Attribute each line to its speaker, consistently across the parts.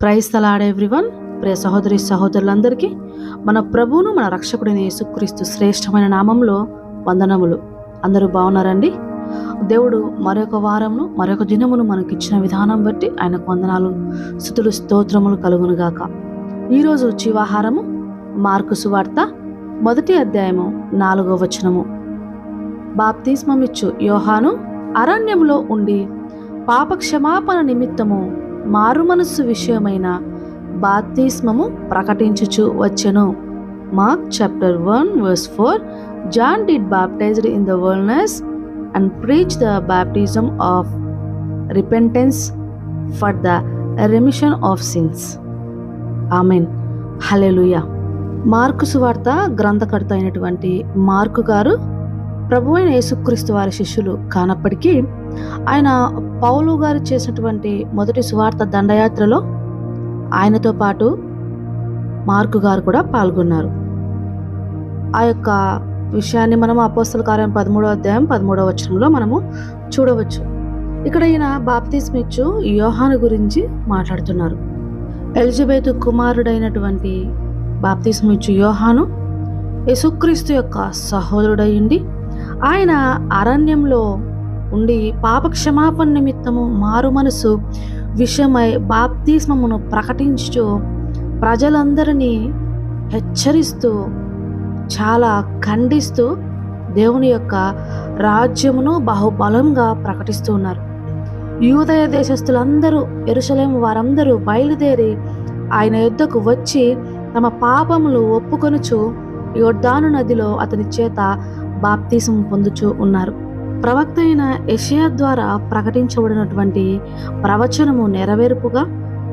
Speaker 1: Praise తలాడ్ everyone. ప్రియ సహోదరి సహోదరులందరికీ మన ప్రభువును మన రక్షకుడిని యేసుక్రీస్తు శ్రేష్టమైన నామంలో వందనములు. అందరూ బాగున్నారండి? దేవుడు మరొక వారమును మరొక దినమును మనకిచ్చిన విధానం బట్టి ఆయనకు వందనాలు స్థుతులు స్తోత్రములు కలుగునుగాక. ఈరోజు జీవాహారము మార్కు సువార్త మొదటి అధ్యాయము నాలుగో వచనము. బాప్తిస్మమిచ్చు యోహాను అరణ్యంలో ఉండి పాప క్షమాపణ నిమిత్తము మారుమనస్సు విషయమైన బాప్తిస్మము ప్రకటించుచు వచ్చెను. Mark chapter one verse four. John did baptized in the wilderness and preach the baptism of repentance for the remission of sins. Amen. Hallelujah Mark సువార్త గ్రంథకర్త అయినటువంటి మార్కు గారు ప్రభు అయిన యేసుక్రీస్తు వారి శిష్యులు కానప్పటికీ ఆయన పౌలు గారు చేసినటువంటి మొదటి సువార్త దండయాత్రలో ఆయనతో పాటు మార్కు గారు కూడా పాల్గొన్నారు. ఆ యొక్క విషయాన్ని మనం అపోస్తల కార్యం పదమూడో అధ్యాయం పదమూడవ వచనంలో మనము చూడవచ్చు. ఇక్కడ ఈయన బాప్తిస్మిచ్చు యోహాను గురించి మాట్లాడుతున్నారు. ఎలిజబెత్ కుమారుడైనటువంటి బాప్తిస్మిచ్చు యోహాను యేసుక్రీస్తు యొక్క సహోదరుడయ్యుండి ఆయన అరణ్యంలో ఉండి పాప క్షమాపణ నిమిత్తము మారు మనసు విషయమై బాప్తిస్మమును ప్రకటించుచు ప్రజలందరినీ హెచ్చరిస్తూ చాలా ఖండిస్తూ దేవుని యొక్క రాజ్యమును బహుబలంగా ప్రకటిస్తూ ఉన్నారు యూదయ దేశస్థులందరూ ఎరుసలేం వారందరూ బయలుదేరి ఆయన యుద్ధకు వచ్చి తమ పాపములు ఒప్పుకొనుచు యోర్దాను నదిలో అతని చేత బాప్తీసం పొందుచూ ఉన్నారు. ప్రవక్త అయిన యషయా ద్వారా ప్రకటించబడినటువంటి ప్రవచనము నెరవేర్పుగా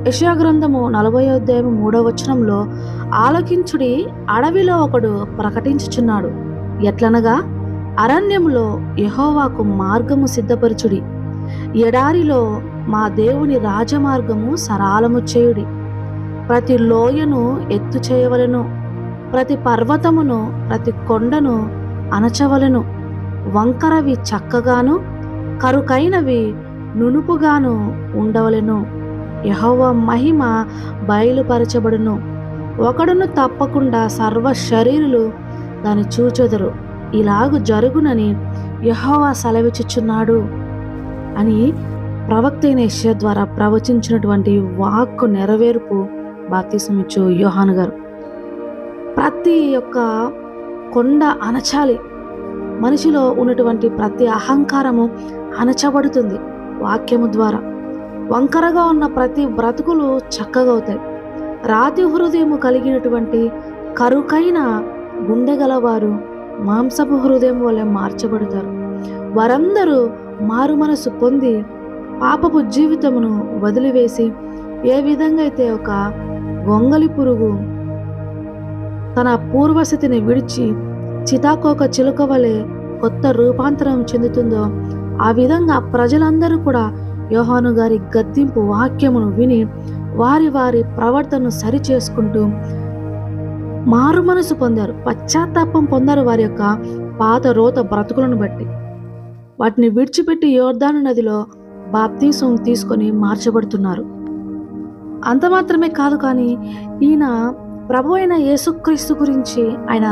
Speaker 1: యషయా గ్రంథము నలభై అధ్యాయం మూడో వచనంలో ఆలకించుడి అడవిలో ఒకడు ప్రకటించుచున్నాడు. ఎట్లనగా అరణ్యంలో యహోవాకు మార్గము సిద్ధపరచుడి. ఎడారిలో మా దేవుని రాజమార్గము సరాలము చేయుడి. ప్రతి లోయను ఎత్తు చేయవలెను ప్రతి పర్వతమును ప్రతి కొండను అణచవలెను వంకరవి చక్కగాను కరుకైనవి నునుపుగాను ఉండవలెను. యహోవ మహిమ బయలుపరచబడును. ఒకడును తప్పకుండా సర్వ శరీరులు దాన్ని చూచెదరు. ఇలాగు జరుగునని యహోవా సెలవిచ్చుచున్నాడు అని ప్రవక్త అయిన యెషయా ద్వారా ప్రవచించినటువంటి వాక్కు నెరవేర్పు బాప్తిసమిచ్చు యోహాను గారు. ప్రతి ఒక్క కొండ అనచాలి మనిషిలో ఉన్నటువంటి ప్రతి అహంకారము అణచబడుతుంది వాక్యము ద్వారా. వంకరగా ఉన్న ప్రతి బ్రతుకులు చక్కగా అవుతాయి. రాతి హృదయము కలిగినటువంటి కరుకైన గుండె గలవారు మాంసపు హృదయం వల్ల మార్చబడతారు. వారందరూ మారు మనసు పొంది పాపపు జీవితమును వదిలివేసి ఏ విధంగా అయితే ఒక గొంగలి పురుగు తన పూర్వస్థితిని విడిచి చితాకోక చిలుక వలె కొత్త రూపాంతరం చెందుతుందో ఆ విధంగా ప్రజలందరూ కూడా యోహాను గారి గద్దింపు వాక్యమును విని వారి వారి ప్రవర్తనను సరి చేసుకుంటూ మారు మనసు పొందారు. పశ్చాత్తాపం పొందారు వారి యొక్క పాత రోత బ్రతుకులను బట్టి. వాటిని విడిచిపెట్టి యోర్ధాను నదిలో బాప్తీసం తీసుకొని మార్చబడుతున్నారు. అంత మాత్రమే కాదు కానీ ఈయన ప్రభు అయిన యేసుక్రీస్తు గురించి ఆయన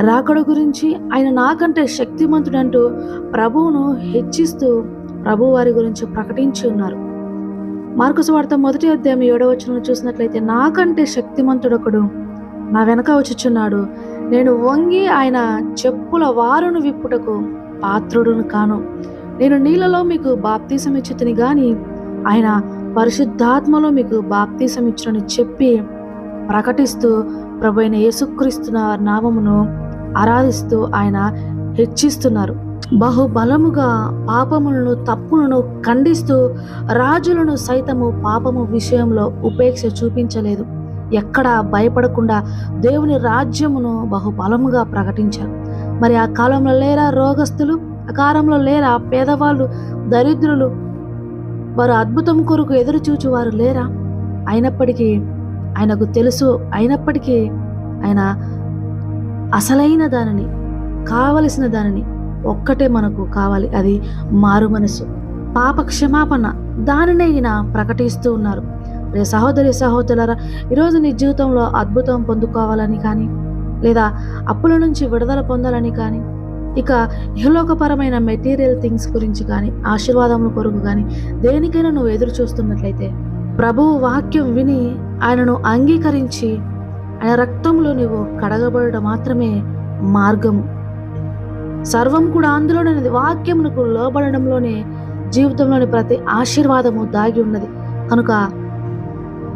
Speaker 1: రాకడ గురించి ఆయన నాకంటే శక్తిమంతుడంటూ ప్రభువును హెచ్చిస్తూ ప్రభు వారి గురించి ప్రకటించి ఉన్నారు. మార్కుసు వార్త మొదటి అధ్యాయం ఏడవ వచనం చూసినట్లయితే నాకంటే శక్తిమంతుడొకడు నా వెనక వచ్చుచున్నాడు. నేను వంగి ఆయన చెప్పుల వారును విప్పుటకు పాత్రుడును కాను. నేను నీళ్ళలో మీకు బాప్తీసం ఇచ్చుతుని గాని ఆయన పరిశుద్ధాత్మలో మీకు బాప్తీసం ఇచ్చునని చెప్పి ప్రకటిస్తూ ప్రభు అయిన యేసుక్రీస్తున్న నామమును ఆరాధిస్తూ ఆయన హెచ్చిస్తున్నారు. బహుబలముగా పాపములను తప్పులను ఖండిస్తూ రాజులను సైతము పాపము విషయంలో ఉపేక్ష చూపించలేదు. ఎక్కడా భయపడకుండా దేవుని రాజ్యమును బహుబలముగా ప్రకటించారు. మరి ఆ కాలంలో లేరా రోగస్తులు ఆ కాలంలో లేరా పేదవాళ్ళు దరిద్రులు? వారు అద్భుతం కొరకు ఎదురు చూచువారు లేరా? అయినప్పటికీ ఆయనకు తెలుసు అయినప్పటికీ ఆయన అసలైన దానిని కావలసిన దానిని ఒక్కటే మనకు కావాలి. అది మారు మనసు. పాప క్షమాపణ. దానినే ఈయన ప్రకటిస్తూ ఉన్నారు. రే సహోదరి సహోదరులరా ఈరోజు నీ జీవితంలో అద్భుతం పొందుకోవాలని కానీ లేదా అప్పుల నుంచి విడుదల పొందాలని కానీ ఇక ఇహలోకపరమైన మెటీరియల్ థింగ్స్ గురించి కానీ ఆశీర్వాదముల కొరకు కానీ దేనికైనా నువ్వు ఎదురు చూస్తున్నట్లయితే ప్రభువు వాక్యం విని ఆయనను అంగీకరించి ఆయన రక్తంలో నువ్వు కడగబడడం మాత్రమే మార్గము సర్వం కూడా అందులోనే వాక్యమునకు లోబడడంలోనే జీవితంలోని ప్రతి ఆశీర్వాదము దాగి ఉన్నది. కనుక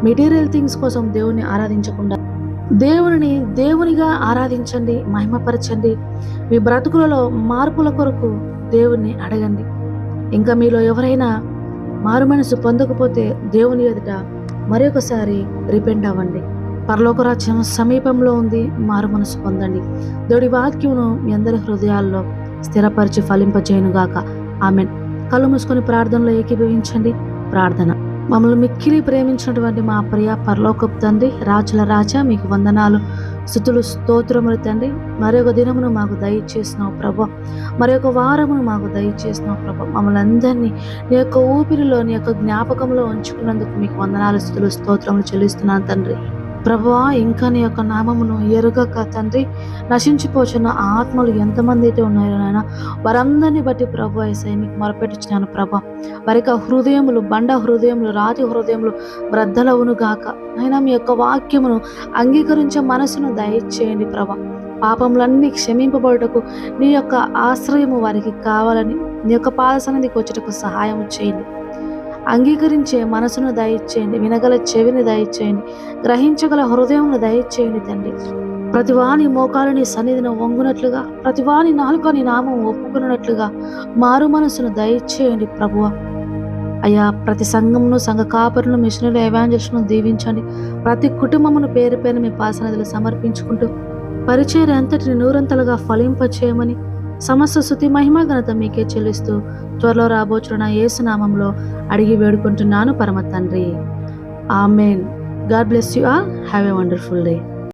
Speaker 1: మెటీరియల్ థింగ్స్ కోసం దేవుని ఆరాధించకుండా దేవుని దేవునిగా ఆరాధించండి మహిమపరచండి. మీ బ్రతుకులలో మార్పుల కొరకు దేవుణ్ణి అడగండి. ఇంకా మీలో ఎవరైనా మారు మనసు పొందకపోతే దేవుని ఎదుట మరొకసారి రిపెండ్ అవ్వండి. పరలోక రాజ్యం సమీపంలో ఉంది మారు మనసు పొందండి. దేవుడి వాక్యమును మీ అందరి హృదయాల్లో స్థిరపరిచి ఫలింపజేయనుగాక ఆమెన్. కళ్ళు మూసుకొని ప్రార్థనలో ఏకీభవించండి. ప్రార్థన. మమ్మల్ని మిక్కిలి ప్రేమించినటువంటి మా ప్రియ పరలోకపు తండ్రి రాజుల రాజా మీకు వందనాలు. స్థుతులు స్తోత్రములు తండ్రి. మరొక దినమును మాకు దయచేసినావు ప్రభా. మరొక వారమును మాకు దయచేసినావు ప్రభా. మమ్మల్ని అందరినీ నీ యొక్క ఊపిరిలో నీ యొక్క జ్ఞాపకంలో ఉంచుకున్నందుకు మీకు వందనాలు స్థుతులు స్తోత్రములు చెల్లిస్తున్నాను తండ్రి. ప్రభా ఇంకా నీ యొక్క నామమును ఎరుగక తండ్రి నశించిపోచున్న ఆత్మలు ఎంతమంది అయితే ఉన్నారో నాయన వారందరిని బట్టి ప్రభు ఐసై మీకు మొరపెట్టుచున్నాను ప్రభా. వారి యొక్క హృదయములు బండ హృదయములు రాతి హృదయములు బ్రద్దలవును గాక. అయినా మీ యొక్క వాక్యమును అంగీకరించే మనసును దయచేయండి ప్రభా. పాపములన్నీ క్షమింపబడుటకు నీ యొక్క ఆశ్రయము వారికి కావాలని నీ యొక్క పాద సన్నిధికి వచ్చుటకు సహాయం చేయండి. అంగీకరించే మనసును దయచేయండి వినగల చెవిని దయచేయండి గ్రహించగల హృదయంను దయచేయండి తండ్రి. ప్రతివాని మోకాలని సన్నిధిని వంగునట్లుగా ప్రతివాని నాలుకని నామం ఒప్పుకున్నట్లుగా మారు మనసును దయచేయండి ప్రభువ. అయ్యా ప్రతి సంఘమును సంఘ కాపరును మిషనులు ఎవాంజల్స్ను దీవించండి. ప్రతి కుటుంబమును పేరు పేరు మీ పాసనదులు సమర్పించుకుంటూ పరిచయం అంతటిని నూరంతలుగా ఫలింపచేయమని సమస్త శృతి మహిమ ఘనత మీకే చెల్లిస్తూ త్వరలో రాబోచున్న యేసునామంలో అడిగి వేడుకుంటున్నాను పరమ తండ్రి. Amen. God bless you all. Have a wonderful day.